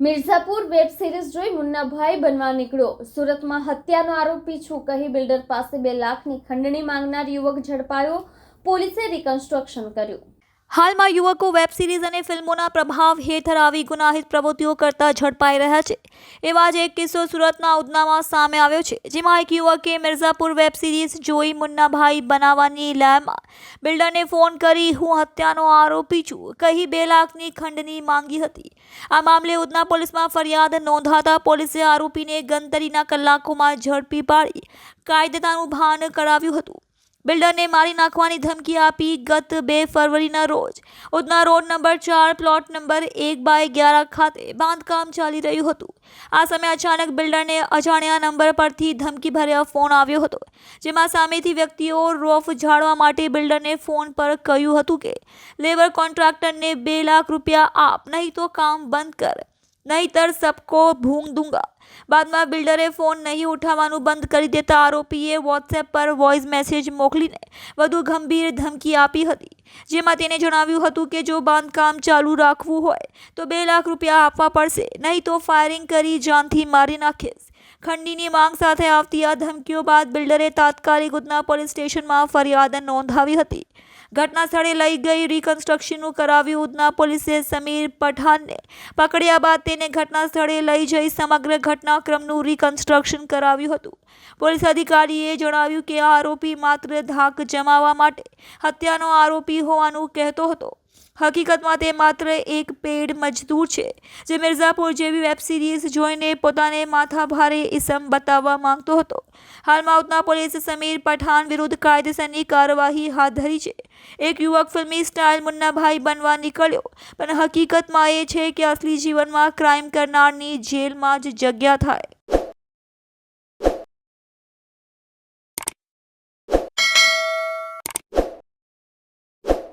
Mirzapur web series જોઈ મુન્નાભાઈ બનવા નીકળ્યો. સુરતમાં હત્યાનો આરોપી છું કહી બિલ્ડર પાસે બે લાખની ખંડણી માંગનાર યુવક ઝડપાયો. પોલીસે રિકન્સ્ટ્રક્શન કર્યું. હાલમાં યુવકો વેબ સિરીઝ અને ફિલ્મોના પ્રભાવ હેઠળ આવી ગુનાહિત પ્રવૃત્તિઓ કરતા ઝડપાઈ રહ્યા છે. એવા જ એક કિસ્સો સુરતના ઉધનામાં સામે આવ્યો છે, જેમાં એક યુવકે મિર્ઝાપુર વેબ સિરીઝ જોઈ મુન્નાભાઈ બનાવવાની લેમાં બિલ્ડરને ફોન કરી, હું હત્યાનો આરોપી છું. કહી બે લાખની ખંડની માંગી હતી. આ મામલે ઉધના પોલીસમાં ફરિયાદ નોંધાતા પોલીસે આરોપીને ગણતરીના કલાકોમાં ઝડપી પાડી કાયદાનું ભાન કરાવ્યું હતું. બિલ્ડરને મારી નાખવાની ધમકી આપી ગત બે ફરવરીના રોજ. ઉધના રોડ નંબર ચાર, પ્લોટ નંબર એક બાય અગિયાર ખાતે બાંધકામ ચાલી રહ્યું હતું. આ સમયે અચાનક બિલ્ડરને અજાણ્યા નંબર પરથી ધમકીભર્યા ફોન આવ્યો હતો, જેમાં સામેથી વ્યક્તિઓ રોફ ઝાડવા માટે બિલ્ડરને ફોન પર કહ્યું હતું કે, લેબર કોન્ટ્રાક્ટરને બે લાખ રૂપિયા આપ, નહીં તો કામ બંધ કર. નહીતર સબકો ભૂંગ દૂંગા. બાદમાં બિલ્ડરે ફોન નહીં ઉઠાવવાનું બંધ કરી દેતા આરોપીએ વોટ્સએપ પર વોઇસ મેસેજ મોકલીને વધુ ગંભીર ધમકી આપી હતી. જેમાં તેને જણાવ્યું હતું કે જો બાંધકામ ચાલુ રાખવું હોય તો બે લાખ રૂપિયા આપવા પડશે, નહીં તો ફાયરિંગ કરી જાનથી મારી નાખીશ. ખંડીની માંગ સાથે આવતી આ ધમકીઓ બાદ બિલ્ડરે તાત્કાલિક ઉધના પોલીસ સ્ટેશનમાં ફરિયાદ નોંધાવી હતી. ઘટના સ્થળે લઈ ગઈ રિકન્સ્ટ્રક્શનનું કરાવ્યું. ઉધના પોલીસે સમીર પઠાણને પકડ્યા બાદ તેને ઘટના સ્થળે લઈ જઈ સમગ્ર ઘટનાક્રમનું રિકન્સ્ટ્રક્શન કરાવ્યું હતું. પોલીસ અધિકારીએ જણાવ્યું કે આ આરોપી માત્ર ધાક જમાવવા માટે હત્યાનો આરોપી હોવાનું કહેતો હતો. હકીકતમાં તે માત્ર એક પેડ મજદૂર છે, જે મિર્ઝાપુર જેવી વેબ સિરીઝ જોઈને પોતાને માથાભારે ઇસમ બતાવવા માંગતો હતો. હાલમાં ઉધના પોલીસે સમીર પઠાણ વિરુદ્ધ કાયદેસરની કાર્યવાહી હાથ ધરી છે. એક યુવક ફિલ્મી સ્ટાઇલ મુન્નાભાઈ બનવા નીકળ્યો, પણ હકીકતમાં એ છે કે અસલી જીવનમાં ક્રાઇમ કરનારની જેલમાં જ જગ્યા થાય.